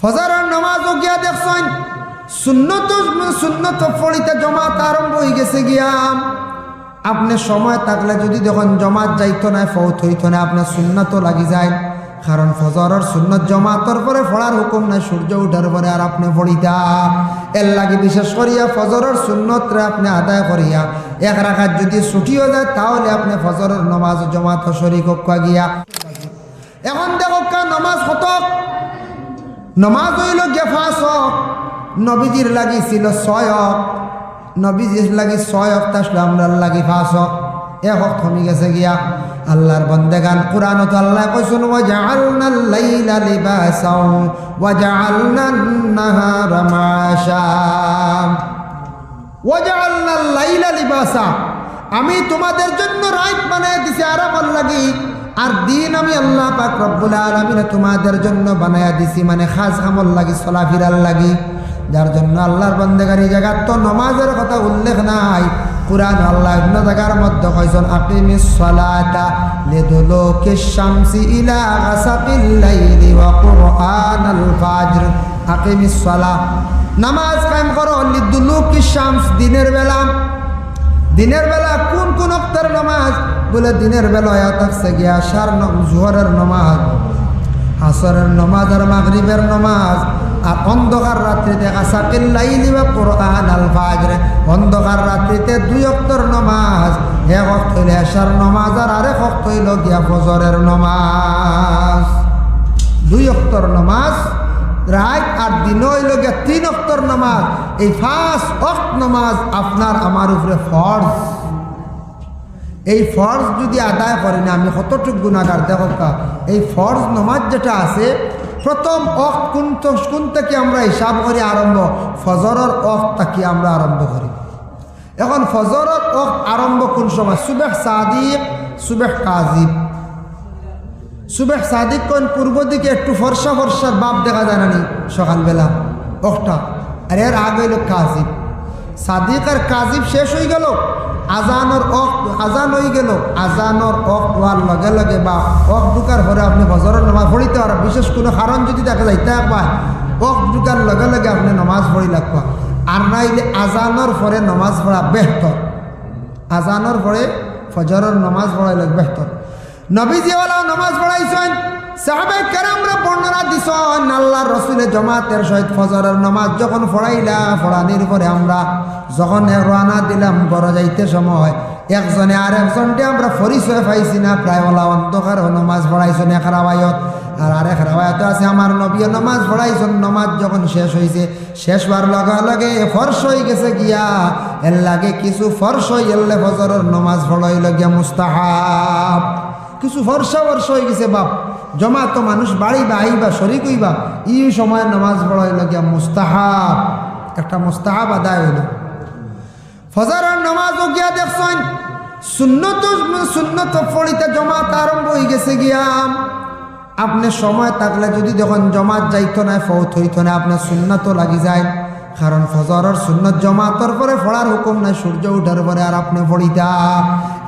ফজরের নামাজ গিয়া দেখছেন। সুন্নত সুন্নত ফড়িতে জমাত আরম্ভ হয়ে গেছে গিয়াম আপনি সময় থাকলে যদি দেখুন জমাত যাইতো না, ফৌত হইতো না, আপনার সুন্নত লাগি যায়। কারণ ফজরের সুন্নত জমাতর পরে ফড়ার হুকুম নাই, সূর্য উঠার পরে আর আপনি ফড়িতা এর লাগে বিশেষ করিয়া ফজরের সুন্নতরে আপনি আদায় করিয়া, এক রাখাত যদি ছুটিও যায়, তাহলে আপনি ফজরের নমাজ জমাত শরিক গিয়া। এখন দেখো কা নমাজ হতক নমাজ হইল গেফাস নবীজির লাগি ছিল ছয়ক নবীজির লাগি ছয়ক তাসলে আমরা লাগি ফাঁসক এক হক থমি গেছে গিয়া আল্লাহর বন্দেগান। কোরআন তো আল্লাহ কইছুন ওয়া জাআলনা লাইলা লিবাসাও ওয়া জাআলনা নাহারা মাশা ওয়া জাআলনা লাইলা লিবাসা, আমি তোমাদের জন্য রাত বানায় দিছি আরামর লাগি। আর দিন আমি আল্লাহ পাক রব্বুল আলামিন তোমাদের জন্য বানায়া দিছি মানে খাস আমল লাগি চলাফিরার লাগি। যার জন্য আল্লাহর বন্দেগারি জায়গা তো নমাজের কথা উল্লেখ নাই। কুরআন আল্লাহ ইবনে জায়গার মধ্যে কইছেন, আকিমিস সালাতা লিদুলুকিশ শামসি ইলা গাসাকিল লাইলি ওয়া কুরআনাল ফাজর। আকিমিস সালাহ নামাজ কায়েম করো লিদুলুকিশ শামস দিনের বেলা। দিনের বেলা কোন কোন অক্তের নামাজ? বলে দিনের বেলায় থাকছে গিয়া আসার জোহরের নামাজ, আসরের নামাজ আর মাগরিবের নামাজ, আর অন্ধকার রাত্রিতে আসাকিল লাইলি বা কোরআন আল ফাজরে, অন্ধকার রাত্রিতে দুই অক্তর নামাজ, এক অক্ত হইলে আসার নামাজ আর আরেক অক্ত হইল গিয়া ফজরের নামাজ। দুই অক্তর নামাজ, রাত আর দিন হইল গিয়া তিন অক্তর নামাজ। এই ফার্স্ট অক্ত নমাজ আপনার আমার উপরে ফর্জ। এই ফর্জ যদি আদায় করি না, আমি কতটুক গুণাগার দেখো কা, এই ফর্জ নমাজ যেটা আছে, প্রথম অক কোন তো- কোন থেকে আমরা হিসাব করি আরম্ভ? ফজরের অক তাকে আমরা আরম্ভ করি। এখন ফজরের অক আরম্ভ কোন সময়? সুবেহ সাদিক, সুবেহ কাজিব। সুবেহ সাদিক কোন পূর্ব দিকে একটু ফর্সা ফর্সার বাপ দেখা যায় না নি? সকালবেলা অকটা আর এর আগে হইল কাজিব। সাদিক আর কাজিব শেষ হয়ে গেল। আজানোর অক আজান হয়ে গেল। আজানোর অক হওয়ার লগে লগে বা অক ঢুকার পরে আপনি হজরের নামাজ পড়িতে পারেন। বিশেষ কোনো কারণ যদি দেখা যায়, তা পায়। অক ঢুকার লগে লগে আপনি নমাজ পড়ি লাগবা। আর নাইলে আজানোর পরে নমাজ পড়া বেহতর। আজানোর পরে ফজরের নমাজ পড়াই লোক বেহতর। নবীজিওয়ালাও নমাজ পড়াইছেন। সাহাবে কেরামরা বর্ণনা দিছেন আল্লাহ রসুলের জমাতের সহিত ফজরের নমাজ যখন পড়াইলা, পড়ানির পরে আমরা যখন রানা দিলাম বড় যাইতে সময় একজনে আর একজনকে আমরা পরিচয় পাইছি না, প্রায় ওলা অন্ধকার, নমাজ পড়াইছেন এক আছে, আমার নবীয় নমাজ পড়াইছেন, নমাজ যখন শেষ হয়েছে শেষ হওয়ার লগে লগে ফর্স হয়ে গেছে গিয়া, এর লাগে কিছু ফর্স হয়ে এলে ফজরের নমাজ পড়াইল মুস্তাহাব। কিছু ফর্সা বর্ষ হয়ে গেছে বাপ। জমা তো মানুষ বাড়ি বা আইবা, শরিক হইবা ই সময় নামাজ পড়াইল গিয়া মুস্তাহাব, একটা মুস্তাহাব আদায় হইল। ফজরের নামাজও গিয়া দেখছেন সুন্নত সুন্নত ফড়িতে জমাত আরম্ভ হয়ে গেছে গিয়া। আপনি সময় থাকলে যদি দেখুন জমাত যাইতো না, ফৌত হইতো না, আপনার সুন্নত লাগি যায়। কারণ ফজরের সুন্নত জমাতর পরে ফড়ার হুকুম নাই, সূর্য উঠার পরে আর আপনি ফড়িতা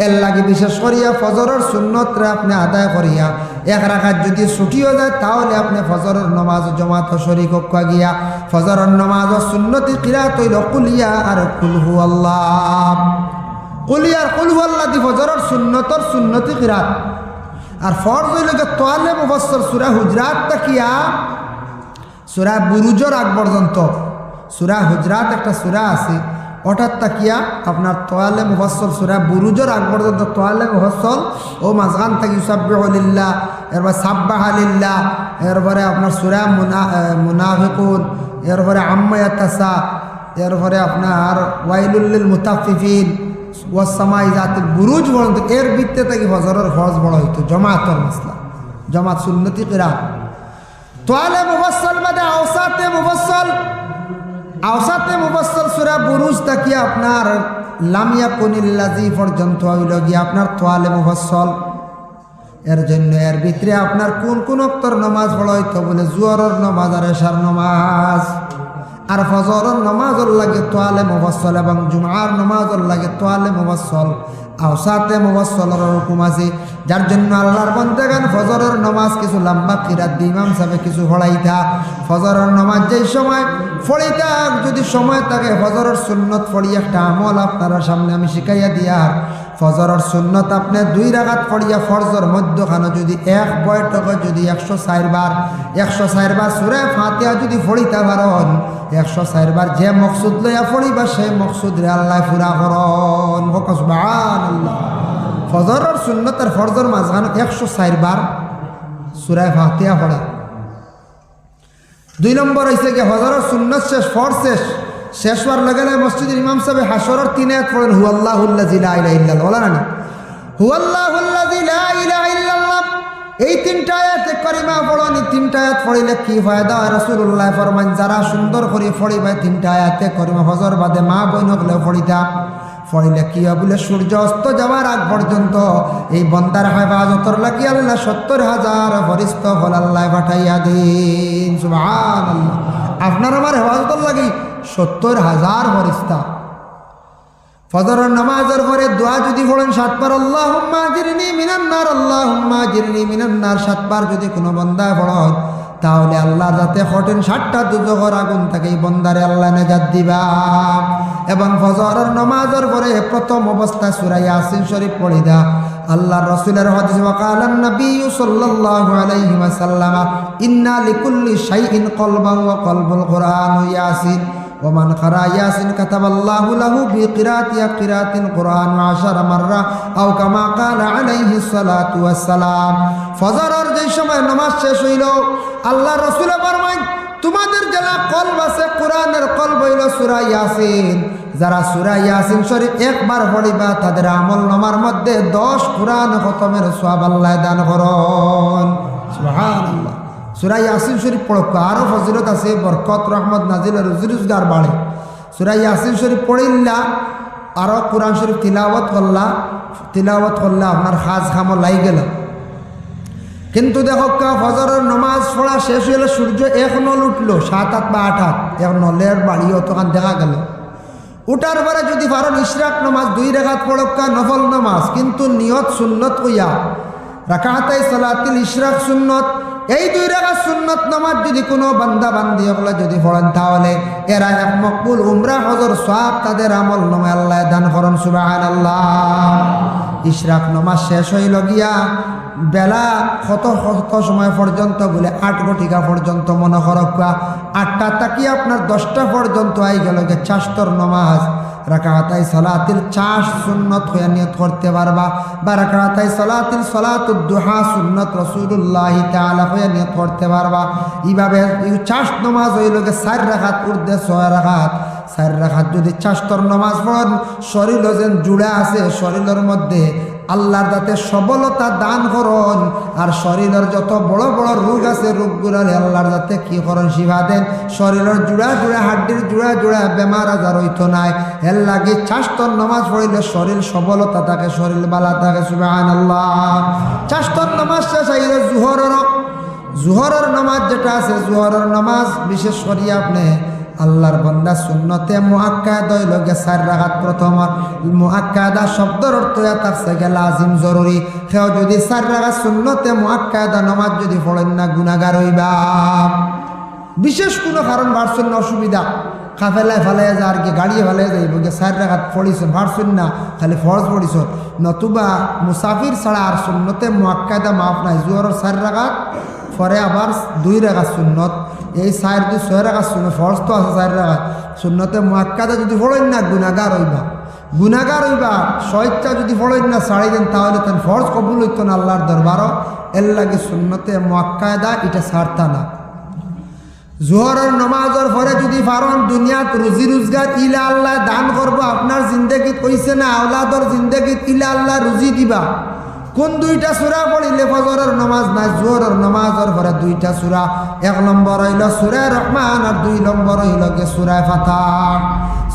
এর লাগে বিশেষ করিয়া ফজরের সুন্নতরে আপনি আদায় করিয়া, এক রাখাত যদি ছুটিও যায়, তাহলে আপনি ফজরের নমাজ জমাত শরিক গিয়া, ফজরের নমাজ সুন্নতি কিরা তৈল কুলিয়া আর কুলহু আল্লাহ কুলিয়ার কুলহু আল্লাহ দি ফজরের সুন্নতর সুন্নতি কিরাত। আর ফরজ যে তোয়ালে মুফসর সুরা হুজরাত তাকিয়া সুরা বুরুজর আগ পর্যন্ত সুরা হুজরাত একটা সুরা আছে ওটার তাকিয়া আপনার তোয়ালে মুফসল সুরা বুরুজর আগ পর্যন্ত তোয়ালে মুফসল ও মাঝখান থাকি সাব্বাহলিল্লা এরপরে সাব্বাহালিল্লা এরপরে আপনার সুরা মুনা মুনাফিকুন, এরপরে আম্মায়াতাসা এরপরে আপনার ওয়াইলুল্লিল মুতাফিফিন ওয়াসামাই জাতির বুরুজ পর্যন্ত, এর ভিত্তে থেকে ফজরের ফরজ বড় হইতো জমাতর মশলা জমাত সুন্নতি কিরা তোয়ালে মুফসল বাদে আওসাতে মুফসল আওসাতে মুফসল সুরা বুরুজ তাকিয়া আপনার লামিয়া কনিল্লাজি পর্যন্ত হইল গিয়ে আপনার তোয়ালে মুবাসল এর জন্য এর ভিতরে আপনার কোন কোন অক্তর নমাজ পড়া হইতো বলে জুয়ারর নমাজ আর এশার নমাজ। আর ফজরের নমাজর লাগে তোয়ালে মুবাসল এবং জুমার নমাজর লাগে তোয়ালে মুফসল আওসাতে মুবাসসালার হুকুম আছে, যার জন্য আল্লাহর বন্দেগান ফজরের নমাজ কিছু লম্বা ফিরাত দিয়ে ইমাম সাহেব কিছু ফড়াইতা ফজরের নমাজ যেই সময় ফড়িতা যদি সময় থাকে ফজরের সুন্নত ফড়ি একটা আমল আপনারা সামনে আমি শিখাইয়া দিয়ার। ফজরের সুন্নত আপনি দুই রাগাত ফড়িয়া ফরজর মধ্যখানে যদি এক বয়টকে যদি একশো চারবার একশো চারবার সুরে ফাঁতিয়া যদি ফড়িতা পারন, একশো চারবার যে মকসুদ লইয়া ফড়িবা সেই মকসুদ রে আল্লাহ ফুরা করন। ফজরের সুন্নত আর ফরজর মাঝখানে একশো চারবার সুরায় ফাতিয়া পড়া। দুই নম্বর হয়েছে কি হজরের সুন্নত শেষ ফর শেষ? শেষ হওয়ার লগে লগে মসজিদের ইমাম সাহেব হাসরের তিনে এক পড়েন হুয়াল্লাহ জিলা ইলা ইল্লাল্লাহ। বলা না জিলা ইলা ইল্লাল্লাহ। এই তিনটা আয়াত করিমা পড়নি তিনটা আয়াত পড়িলে কি ফায়দা? হয় রসুল্লাহ ফরমান যারা সুন্দর করে পড়িবে, তিনটা আয়াতে করিমা ফজর বাদে মা বইনকলেও পড়িতা। পড়িলে কি হয়? বলে, সূর্য অস্ত যাওয়ার আগ পর্যন্ত এই বন্দার হেফাজতর লাগি আল্লাহ সত্তর হাজার ফরিস্ত ফল আল্লাহ পাঠাইয়া দিন। সুবহান আপনার আমার হেফাজতর লাগি সত্তর হাজার ফরিস্তা। ফজরের নামাজের পরে দোয়া যদি পড়েন, সাতবার আল্লাহ জিরনি মিনান্নার আল্লাহ জিরনি মিনান্নার সাতবার যদি কোনো বন্দায় পড়ন, তাহলে আল্লাহ যাতে হটেন ষাটটা দুজগর আগুন থাকে এই বন্দারে আল্লাহ নেজাত দিবা। এবং ফজরের নামাজের পরে প্রথম অবস্থায় সুরাই আসিন শরীফ পড়ি দা আল্লাহ রসুলের হদিস ওয়াকালান নবী সাল্লাল্লাহু আলাইহি ওয়াসাল্লাম, ইন্না লিকুল্লি শাইইন কলবান ওয়া কলবুল কুরআন ইয়াসিন। ওমান খারা ইয়াসিন কাতাবাল্লাহু লাহু বি কিরাতিয়া কিরাতিন কোরআন আশার মাররা আও কামা কালা আলাইহি সালাতু ওয়াসসালাম ফজরের যে সময় নামাজ শেষ হইল আল্লাহ রসুল ফরমায়, তোমাদের যারা কলব আছে, কোরআনের কলব হইল সুরা ইয়াসিন। যারা সুরা ইয়াসিন শরীফ একবার পড়িবা, তাদের আমল নামার মধ্যে দশ কোরআন খতমের সোয়াব আল্লাহ দান করুন। সুবহানাল্লাহ। সুরা ইয়াসিন শরীফ পড়ক আরও ফজিলত আছে, বরকত, রহমত, নাজিল রুজি রোজগার বাড়ে। সুরা ইয়াসিন শরীফ পড়িল্লা আরও কোরআন শরীফ তিলাওয়াত করলা তিলাওয়াত করলা, আপনার হাজ খামো লাই গেল। কিন্তু দেখো ফজরের নমাজ পড়া শেষ হইলে সূর্য এক নল উঠল, সাত আট বা আট আট, এক নলের বাড়ি অতখান দেখা গেল। উঠার পরে যদি পারেন ইশরাক নমাজ, দুই রেখাত পড়ক্কা নফল নমাজ, কিন্তু নিয়ত সুন্নত কইয়া রাখাতাই সালাতিল ইশরাক সুন্নত এই দুই রেখা সুন্নত নামাজ যদি কোনো বান্দা বান্দি হলে যদি পড়েন তাহলে এরা এক মকবুল উমরা হজর সব তাদের আমল নমে আল্লাহ দান করন সুবাহ আল্লাহ ইশরাক নমাজ শেষ হইল গিয়া বেলা কত কত সময় পর্যন্ত বলে আট ঘটিকা পর্যন্ত মনে করকা আটটা তাকি আপনার দশটা পর্যন্ত আই গেল যে চাস্তর নমাজ। রাকাতাই সলাতের চাষ সুন্নত হয়ে নিয়ত করতে পারবা বা রাকাতাই সলাতের সলাত দুহা সুন্নত রসুল্লাহ তালা হয়ে নিয়ত করতে পারবা। এইভাবে চাষ নমাজ গে সার রাখাত উর্ধে ছয় রাখাত সার রাখাত যদি চাস্তর নমাজ পড়েন শরীর যেন জুড়ে আছে, শরীরের মধ্যে আল্লাহর যাতে সবলতা দান করন। আর শরীরের যত বড় বড় রোগ আছে রোগগুলোর আল্লাহর যাতে কি করন শিবা দেন। শরীরের জুড়া জুড়া, হাড্ডির জুড়া জুড়া বেমার আজার হইতো নাই। এর লাগে চাষতর নমাজ পড়িলে শরীর সবলতা থাকে, শরীর বালা থাকে সুবাহান আল্লাহ চাষতর নমাজ শেষ আইলে জুহরের জুহরের নমাজ যেটা আছে, জুহরের নমাজ, বিশেষ করি আপনি আল্লাহর বন্দা শূন্যতে মুআক্কাদ হইল গে চার রাখাত প্রথম মুআক্কাদা শব্দর অর্থ থাকছে গে লাজিম, জরুরি। সেও যদি চার রাখাত সুন্নতে মুআক্কাদা নমাজ যদি পড়েন না গুনাগার হইবা। বিশেষ কোনো কারণ ভারছেন না অসুবিধা। খাফেলায় ফেলাই যা আর কি গাড়ি ফেলাই যাইব গে চার রাখাত পড়িছ ভারছেন না, খালি ফরজ পড়িছ। নতুবা মুসাফির ছাড়া আর সুন্নতে মুআক্কাদা মাফ নাই জোয়ারের চার রাখাত পরে আবার দুই রেখা সুন্নত। এই চার দুই ছয় রেখা শূন্য ফরজ তো আছে চার রেখা শূন্যতে মোয়াক্কাদা যদি ফড়েন না গুণাগার হইবা। গুণাগার হইবা স্বেচ্ছা যদি ফড়েন না ছাড়ি দেন, তাহলে তেন ফরজ কবুল হইত না আল্লাহর দরবারও। এর লাগে শূন্যতে মোয়াক্কায়দা এটা ছাড়তা না। জোহরের নমাজের পরে যদি পারন, দুনিয়াত রুজি রোজগার ইলা আল্লাহ দান করব, আপনার জিন্দগিত কইছে না, আওলাদর জিন্দগিত ইলা আল্লাহ রুজি দিবা। কোন দুইটা সুরা পড়িলে ফজরের নমাজ নাই জোরের নমাজের পরে দুইটা সুরা। এক নম্বর হইল সুরায় রহমান আর দুই নম্বর হইল গে সুরায় ফাতা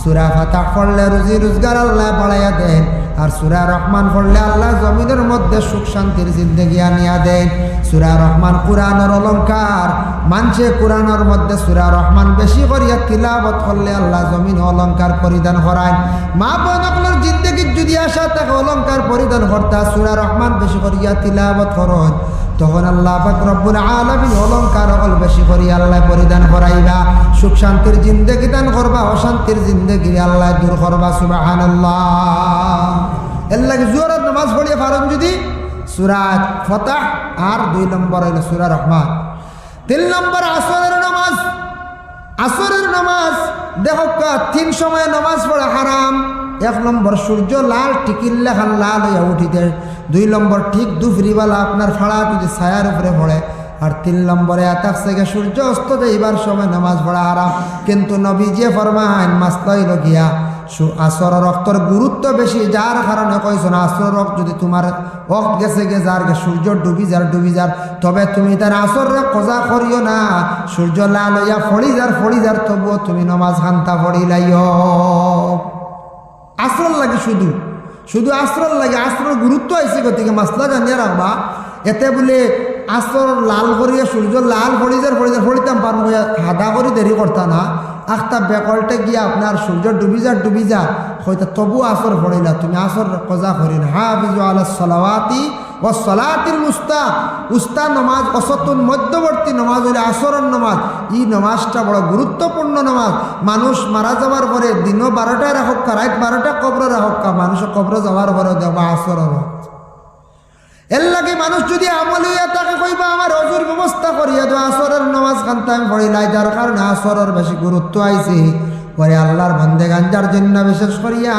সুরা ফাতা পড়লে রুজি রোজগার আল্লাহ বাড়াইয়া দেন। আর সুরা রহমান পড়লে আল্লাহ জমিনের মধ্যে সুখ শান্তির জিন্দগি আনিয়া দেন। সুরা রহমান কোরআনের অলঙ্কার মানছে কোরআনের মধ্যে সুরা রহমান বেশি করিয়া তিলাবত করলে আল্লাহ জমিন অলঙ্কার পরিধান করায়। মা বোনগুলোর জিন্দগির যদি আসা তাকে অলঙ্কার পরিধান করতা, সুরা রহমান বেশি করিয়া তিলাবত করন। তখন আল্লাহ রব্বুল আলামিন অলঙ্কার অকল বেশি করি আল্লাহ পরিধান করাইবা। সুখ শান্তির জিন্দগি দান করবা, অশান্তির জিন্দগি আল্লাহ দূর করবা, সুবহানাল্লাহ। এর লাগে জোরের নামাজ পড়িয়ে পারেন যদি সুরাত ফতাহ আর দুই নম্বর হইল সুরা রহমান। তিন নম্বর আসরের নামাজ। আসরের নামাজ কা- তিন সময় নামাজ পড়া হারাম। এক নম্বর সূর্য লাল টিকিল্লা খান লাল হইয়া উঠিতে, দুই নম্বর ঠিক দুপুরিবেলা আপনার ফাড়া যদি ছায়ার উপরে পড়ে, আর তিন নম্বরে আতাক থেকে সূর্য অস্ত যাইবার সময় নামাজ পড়া হারাম। কিন্তু নবী যে ফরমান মাস্তাইল গিয়া সু- আসর রক্তর গুরুত্ব বেশি, যার কারণে কইছো না, আসর রক্ত যদি তোমার অক্ত গেছে গে, যার গে সূর্য ডুবি যার ডুবি যার, তবে তুমি তার আসর কজা করিও না। সূর্য লাল হইয়া ফড়ি যার ফড়ি যার, তবুও তুমি নমাজ খান্তা ফড়ি লাইও আশ্রল লাগে শুধু। শুধু আশ্রয় লাগে আশ্রয়ের গুরুত্ব আছে গতিকে মাসলা জানিয়ে রাখবা। এতে বলে আশ্রয় লাল করিয়া, সূর্য লাল ফড়িজার ফড়িজার ফড়িতাম পারব হাদা করে দেরি করতা না। আখতা বেকলটে গিয়া আপনার সূর্য ডুবি যার ডুবি যা হয়তো তবু আসর ফড়িলা তুমি আসর কজা করিন হা বিজু আলা সলাওয়াতি ও সলাতিল মুস্তা উস্তা নমাজ, অসতুন মধ্যবর্তী নমাজ হইলে আসরণ নমাজ। এই নমাজটা বড় গুরুত্বপূর্ণ নমাজ। মানুষ মারা যাওয়ার পরে দিনও বারোটায় রাখক রাত বারোটা কবর রাখক মানুষ কবর যাওয়ার পরে দেবা আসরণ এর লাগে মানুষ যদি আমল হইয়া তাকে কইবা, আমার অজুর ব্যবস্থা করিয়া দো আসরের নমাজ খান্তা আমি পড়িলাই যার কারণে আসরের বেশি গুরুত্ব আইছে। পরে আল্লাহর বন্দে গাঞ্জার জন্য বিশেষ করিয়া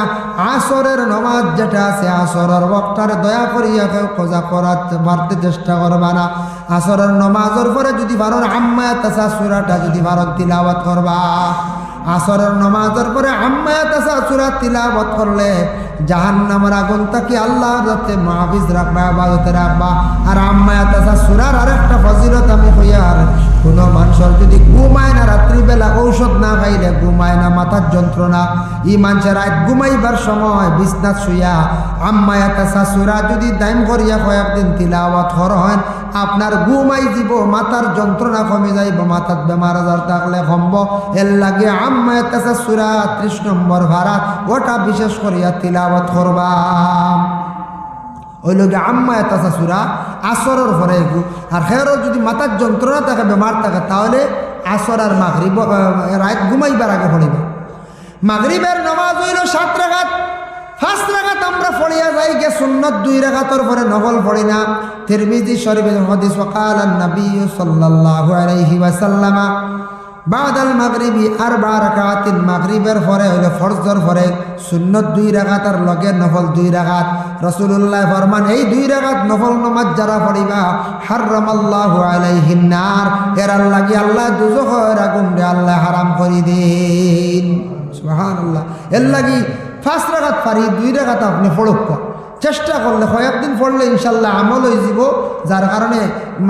আসরের নমাজ যেটা আছে, আসরের বক্তার দয়া করিয়া কেউ খোঁজা করাতে পারতে চেষ্টা করবা না। আসরের নমাজের পরে যদি ভারত আম্মায় তাসা সুরাটা যদি ভারত তিলাওয়াত করবা। আসরের নমাজের পরে আম্মায় তিলাওয়াত করলে জাহান্নামের আগুন তাকে আল্লাহ যাতে মাহফিজ রাখবা আবাদতে রাখবা আর আম্মায় সুরার আরেকটা ফজিলত আমি হইয়ার কোনো মানুষের যদি ঘুমায় না, রাত্রিবেলা ঔষধ না খাইলে ঘুমায় না, মাথার যন্ত্রণা। ই মানুষের রাত ঘুমাইবার সময় বিছনাথ শুইয়া আম্মায় তাসা সুরা যদি দাইম করিয়া কয়েকদিন তিলাওয়াত হর হয় আপনার ঘুমাই দিব, মাথার যন্ত্রণা কমে যাইব মাথার বেমার আজার থাকলে কমব। এর লাগে আম্মায় তাসা সুরা ত্রিশ নম্বর ভাড়াত ওটা বিশেষ করিয়া তিলাওয়াত করবা। ওই লোকে আম্মা এত সুরা আসরের পরে আর হেরও যদি মাথার যন্ত্রণা থাকে, বেমার থাকে, তাহলে আসর আর মাগরিব রাত ঘুমাইবার আগে পড়িব। মাগরিবের নমাজ হইল সাত রাগাত ফার্স্ট রাগাত আমরা পড়িয়া যাই গে সুন্নত দুই রাগাতর পরে নকল পড়ি না। তিরমিজি শরীফের হদিস ওয়াকাল নবী সাল্লাল্লাহু আলাইহি ওয়াসাল্লামা বাদাল মাগরিবি আর বা রাকাতিন মাগরিবের পরে হইলে ফরজর পরে সুন্নত দুই রাগাত আর লগে নফল দুই রাগাত রসুল্লাহ ফরমান, এই দুই রাগাত নফল নমাজ যারা পড়িবা হার্রামাল্লাহু আলাইহিন নার, এর লাগি আল্লাহ দুজখের আগুন রে আল্লাহ হারাম করি দিন। সুবহানাল্লাহ। এর লাগি ফার্স্ট রাগাত পারি, দুই রাগাত আপনি ফড়ক চেষ্টা করলে কয়েকদিন পড়লে ইনশাল্লাহ আমল হয়ে যাব। যার কারণে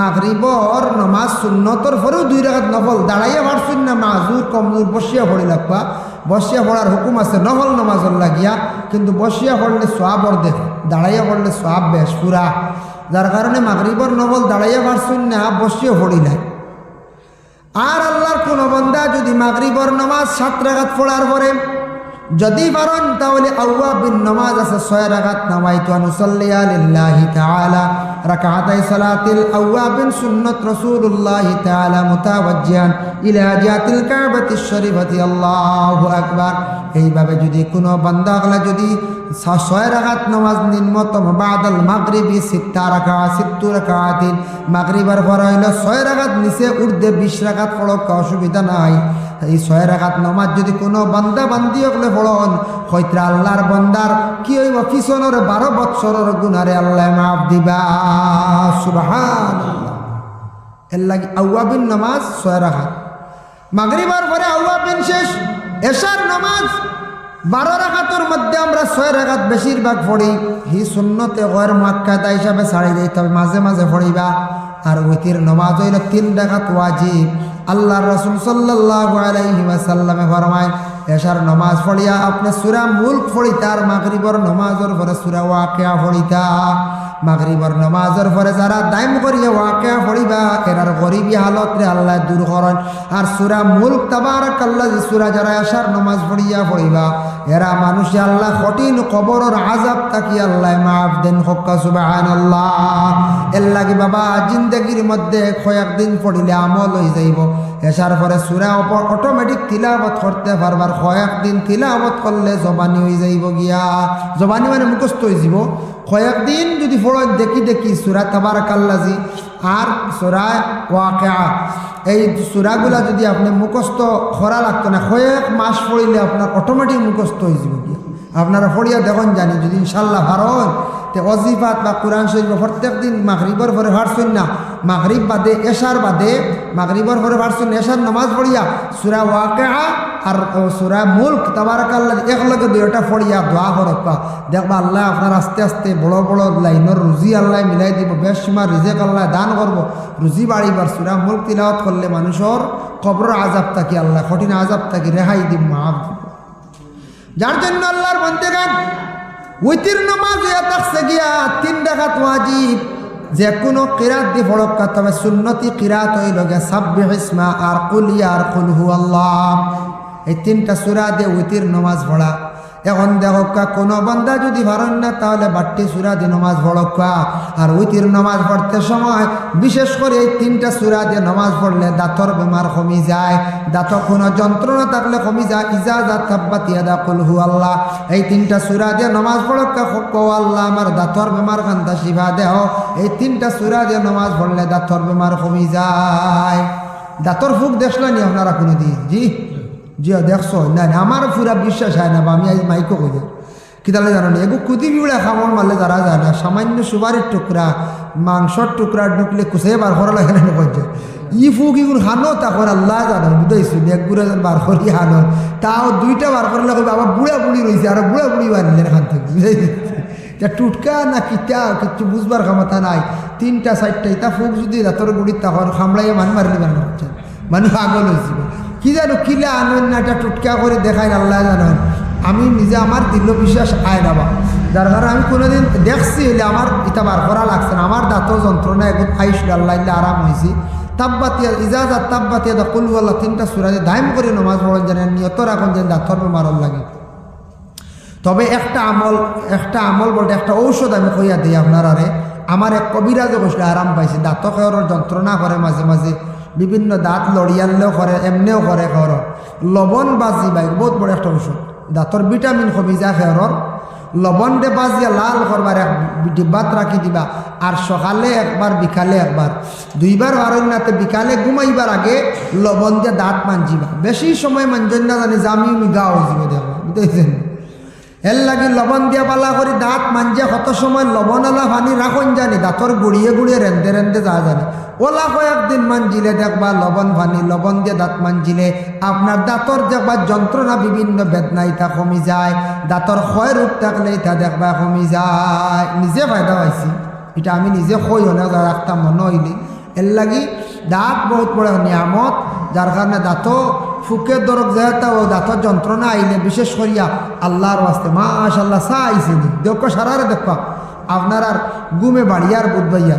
মাগরিবর নমাজ সুন্নতর পরেও দুই রাখাত নফল দাঁড়াইয়া পারছুন না মাজুর কমজোর বসিয়া পড়ি লাগবা। বসিয়া পড়ার হুকুম আছে, নফল নমাজর লাগিয়া। কিন্তু বসিয়া পড়লে সোয়াবর দেখ দাঁড়াইয়া পড়লে সোয়াব বেশ পুরা। যার কারণে মাগরিবর নফল দাঁড়াইয়া পারছুন না, বসিয়া পড়ি নাই। আর আল্লাহর কোনো বন্দা যদি মাগরিবর নমাজ সাত রাখাত পড়ার পরে যদি পারেন, তাহলে আউয়া বিন নমাজ আছে ছয় রাকাত নামাইতু আনুসাল্লিয়া লিল্লাহি তাআলা। রাকাতাই সালাতিল আউয়া বিন সুন্নাত রাসূলুল্লাহ তাআলা মুতাওয়াজ্জিহান ইলা জাতিল কাবাতি এইভাবে যদি কোনো বান্দা গলা যদি ছয় রাকাত নামাজ নিম্নতম বাদাল মাগরিবি সিত্তা রাকা সিত্তু রাকাতিন। মাগরিবার পর হইল ছয় রাকাত নিচে উর্ধে বিশ রাকাত পড়ক অসুবিধা নাই। এই ছয় রাখাত নমাজ যদি কোনো বান্দা বান্দি হলে পড়ন হয়তো আল্লাহর বন্দার কি হইব? পিছনের বারো বৎসরের গুণারে আল্লাহ মাফ দিবা। সুবাহান এর লাগি আউয়াবিন নামাজ ছয় রাখাত মাগরিবার পরে আউয়াবিন শেষ। এশার নামাজ বারো রাখাতর মধ্যে আমরা ছয় রাখাত বেশিরভাগ পড়ি হি শূন্যতে গয়ের মাক্কাদা হিসাবে ছাড়ি দিই তবে মাঝে মাঝে পড়িবা আর ওইতির নমাজ হইল তিন রাখাত ওয়াজিব। আল্লাহ রসুল সাল্লাহ আলাইহি ওয়াসাল্লামে ফরমায়, এশার নমাজ ফড়িয়া আপনি সুরা মুল্ক ফড়িতার, মাগরিবর নমাজর পরে সুরা ওয়াকেয়া ফড়িতা। মাগরিবর নমাজর পরে যারা দাইম করিয়া ওয়াকেয়া ফড়িবা, এরার গরিবী হালত রে আল্লাহ দূর করেন। আর সুরা মুল্ক তাবার কাল্লা সুরা যারা এশার নমাজ ফড়িয়া পড়িবা এরা মানুষ আল্লাহ কঠিন কবরর আজাব তাকি আল্লাহ মাফ দেন হক্কা সুবহানাল্লাহ। এর লাগি বাবা, জিন্দগির মধ্যে কয়েকদিন পড়িলে আমল হয়ে যাইব। এসার পরে সুরা অটোমেটিক তিলাবত করতে পারবার কয়েকদিন তিলাবত করলে জবানি হয়ে যাইব গিয়া। জবানি মানে মুখস্থ হয়ে যাব কয়েকদিন যদি পড়ো দেখি দেখি, সুরা তাবার কাল্লাজি আর সুরা ওয়াকা এই সুরাগুলা যদি আপনি মুখস্থ করা লাগতো না, কয়েক মাস পড়িলে আপনার অটোমেটিক মুখস্থ হয়ে যাব গিয়া। আপনারা পড়িয়া দেখুন, জানি, যদি ইনশাল্লাহ ভারত তে অজিফাত বা কোরআন শরীফ প্রত্যেক দিন মাগরিবর পরে ভারছুন না। মাগরিব বাদে এশার বাদে মাগরিবর পরে ভারছুন এশার নামাজ পড়িয়া সুরা ওয়াকা আর সুরা মুল্ক তাবারাকাল্লাহ একলগে দুইটা পড়িয়া দোয়া করপ্পা দেখবা আল্লাহ আপনার আস্তে আস্তে বড় বড় লাইনের রুজি আল্লাহ মিলাই দিব বেশ সীমা রিজেক আল্লাহ দান করব। রুজি বাড়িবার সুরা মুল্ক তিলাওয়াত করলে মানুষের কবর আজাব থাকি আল্লাহ, কঠিন আজাব থাকি রেহাই দিব মাফ দিব। যার জন্য আল্লাহর বলতে গান উইতির নমাজ থাকছে গিয়া তিন ডাকাত ওয়াজিব যে কোনো কিরাত দি ফড়ক্কা তবে সুন্নতি কিরাত হইল গে সাব্বি ইসমা আর কুলিয়া আর কুলহু আল্লাহ এই তিনটা সুরা দিয়ে উইতির নমাজ পড়া। এখন দেখকা কোনো বান্দা যদি পারেন না, তাহলে বাট্টি সুরা দিয়ে নমাজ পড়কা আর উইতির নমাজ পড়তে সময় বিশেষ করে এই তিনটা সুরা দিয়ে নমাজ পড়লে দাঁতর বেমার কমি যায়। দাঁত কোনো যন্ত্রণা থাকলে কমি যায়। ইজা ইজাজাত তাব্বাতিয়া দা কুলহু আল্লাহ। এই তিনটা সুরা দিয়ে নমাজ পড়কা কো আল্লাহ, আমার দাঁতর বেমার খান্তা শিবা দেহ। এই তিনটা সুরা দিয়ে নমাজ পড়লে দাঁতর বেমার কমি যায়। দাঁতর ফুক দেখলেনি আপনারা কোনো দিন? জি? জি দেখছ না আমার পুরা বিশ্বাস হয় না, বা আমি আজ মাইকো কই কিতালে জানো না এগো কুদি বিউড়া খামর মারলে যারা যায় না সামান্য সুবারের টুকরা মাংসর টুকরা ঢুকলে কুসে বার করা লাগে না কইছে ই ফুক ইগুর হানো তখন আল্লাহ জানো বুঝাইছি এক গুড়া বার করি হানো। তাও দুইটা বার করলে কবে আবার বুড়া বুড়ি রয়েছে আর বুড়া বুড়ি বানিলেন এখান থেকে বুঝাইছি তা টুটকা না কিতা কিছু বুঝবার ক্ষমতা নাই। তিনটা চারটা ইতা ফুক যদি রাতর গুড়ির তখন খামড়াইয়া মান মারিলি হচ্ছে মানুষ আগল হয়েছিল কি জানো কিলে আনবেন না, এটা টুটকা করে দেখায় আল্লাহ জানেন আমি নিজে আমার দিল বিশ্বাস আয় দাবা যার কারণে আমি কোনোদিন দেখছি হইলে আমার ইটা বার করা লাগছে না আমার দাঁত যন্ত্রণা এখন আইসল আল্লাহ আরাম হয়েছি তাব্বাতিয়া ইজাজাত তাব্বাতিয়া দা কুলু আল্লাহ তিনটা সুরাজে দাইম করে নমাজ পড়েন জানেন নিয়ত রাখুন যেন দাঁতর মারল লাগে। তবে একটা আমল একটা আমল বলতে একটা ঔষধ আমি কইয়া দিই আপনার আরে আমার এক কবিরাজে বসলে আরাম পাইছে দাঁত খেয়র যন্ত্রণা করে মাঝে মাঝে বিভিন্ন দাঁত লড়িয়ালেও করে এমনিও করে খেয়র লবণ বাজি বাই বহুত বড় একটা ওষুধ দাঁতর ভিটামিন কমি যায় খেয়রর লবণ দে বাজিয়া, লাল করবার এক ডিব্বাত রাখি দিবা। আর সকালে একবার বিকালে একবার দুইবার বারণ্যাতে বিকালে ঘুমাইবার আগে লবণ দিয়ে দাঁত মানজিবা। বেশি সময় মানজন না জানি জামি মিগা হয়ে যাবে দেখো বুঝতেছেন এর লাগি লবণ দিয়া পালা করে, দাঁত মাঞ্জে কত সময় লবণ আলা পানি রাখন জানি দাঁতর গুড়িয়ে গুড়িয়ে রেন্দে রেন্দে যা জানি। ওলা কয়েকদিন মানজিলে দেখবা লবণ পানি লবণ দিয়ে দাঁত মানজিলে আপনার দাঁতর দেখবা যন্ত্রণা বিভিন্ন বেদনা ইটা কমি যায় দাঁতর ক্ষয় রূপ থাকলে ইটা দেখবা কমি যায়। নিজে ফায়দা পাইছি। এটা আমি নিজে কই না রাখতাম মনে হইলি এর লাগি দাঁত বহুত বড় নিয়ামত যার কারণে দাঁত ফুকের দরক যেহেতু, ও দাঁতর যন্ত্রণা আইলে, বিশেষ করিয়া আল্লাহর আসতে মাশাল্লাহ সা আইসিনি দেখো সারারে দেখো, আপনার আর গুমে বাড়িয়ার বুধবাইয়া